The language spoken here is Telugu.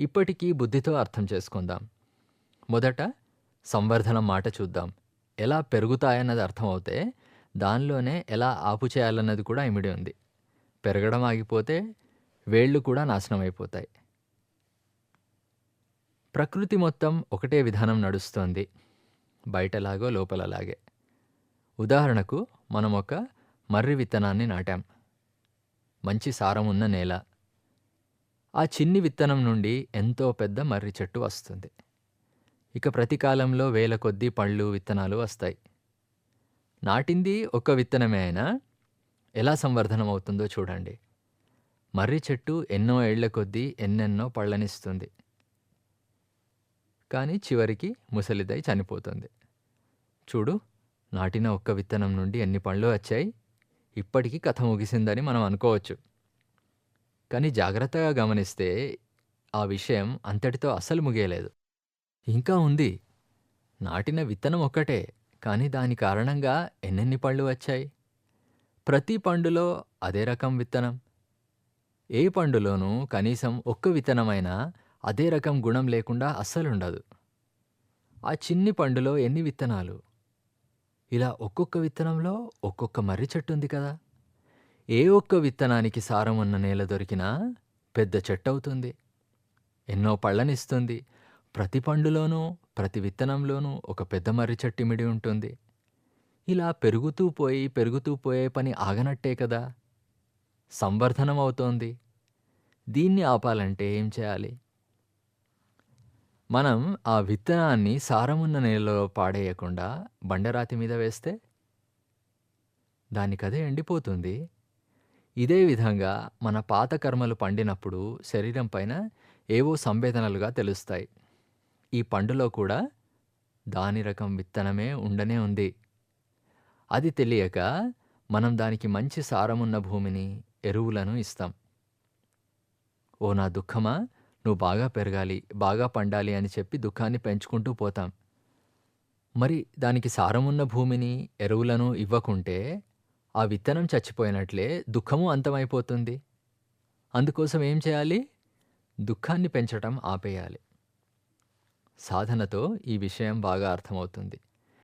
ఇప్పటికీ బుద్ధితో అర్థం చేసుకుందాం. మొదట సంవర్ధనం మాట చూద్దాం. ఎలా పెరుగుతాయన్నది అర్థమవుతే దానిలోనే ఎలా ఆపు చేయాలన్నది కూడా ఇమిడి ఉంది. పెరగడం ఆగిపోతే వేళ్ళు కూడా నాశనం అయిపోతాయి ప్రకృతి మొత్తం ఒకటే విధానం నడుస్తోంది. బయటలాగో లోపలలాగే. ఉదాహరణకు మనం ఒక మర్రి విత్తనాన్ని నాటాం. మంచి సారం ఉన్న నేల. ఆ చిన్ని విత్తనం నుండి ఎంతో పెద్ద మర్రి చెట్టు వస్తుంది. ఇక ప్రతి కాలంలో వేల కొద్దీ పళ్ళు విత్తనాలు వస్తాయి. నాటింది ఒక్క విత్తనమే అయినా ఎలా సంవర్ధనం అవుతుందో చూడండి. మర్రి చెట్టు ఎన్నో ఏళ్ళ కొద్దీ ఎన్నెన్నో పళ్ళనిస్తుంది. కానీ చివరికి ముసలిదై చనిపోతుంది. చూడు నాటిన ఒక్క విత్తనం నుండి ఎన్ని పళ్ళు వచ్చాయి? ఇప్పటికీ కథ ముగిసిందని మనం అనుకోవచ్చు. కానీ జాగ్రత్తగా గమనిస్తే ఆ విషయం అంతటితో అసలు ముగియలేదు. ఇంకా ఉంది. నాటిన విత్తనం ఒక్కటే కానీ దాని కారణంగా ఎన్నెన్ని పళ్ళు వచ్చాయి? ప్రతి పండులో అదే రకం విత్తనం. ఏ పండులోనూ కనీసం ఒక్క విత్తనమైనా అదే రకం గుణం లేకుండా అస్సలుండదు. ఆ చిన్ని పండులో ఎన్ని విత్తనాలు? ఇలా ఒక్కొక్క విత్తనంలో ఒక్కొక్క మర్రి చెట్టు ఉంది కదా! ఏ ఒక్క విత్తనానికి సారం ఉన్న నేల దొరికినా పెద్ద చెట్టవుతుంది. ఎన్నో పళ్ళనిస్తుంది. ప్రతి పండులోనూ ప్రతి విత్తనంలోనూ ఒక పెద్ద మర్రి చెట్టుమిడి ఉంటుంది. ఇలా పెరుగుతూ పోయి పెరుగుతూ పోయే పని ఆగనట్టే కదా. సంవర్ధనం అవుతోంది దీన్ని ఆపాలంటే ఏం చేయాలి? మనం ఆ విత్తనాన్ని సారమున్న నేలలో పాడేయకుండా బండరాతి మీద వేస్తే? దానికదే ఎండిపోతుంది. ఇదే విధంగా మన పాత కర్మలు పండినప్పుడు శరీరం పైన ఏవో సంవేదనలుగా తెలుస్తాయి. ఈ పండులో కూడా దాని రకం విత్తనమే ఉండనే ఉంది. అది తెలియక మనం దానికి మంచి సారమున్న భూమిని ఎరువులను ఇస్తాం. ఓ నా దుఃఖమా? నువ్వు బాగా పెరగాలి బాగా పండాలి అని చెప్పి దుఃఖాన్ని పెంచుకుంటూ పోతాం. మరి దానికి సారమున్న భూమిని ఎరువులను ఇవ్వకుంటే ఆ విత్తనం చచ్చిపోయినట్లే దుఃఖము అంతమైపోతుంది. అందుకోసం ఏం చేయాలి? దుఃఖాన్ని పెంచటం ఆపేయాలి. సాధనతో ఈ విషయం బాగా అర్థమవుతుంది.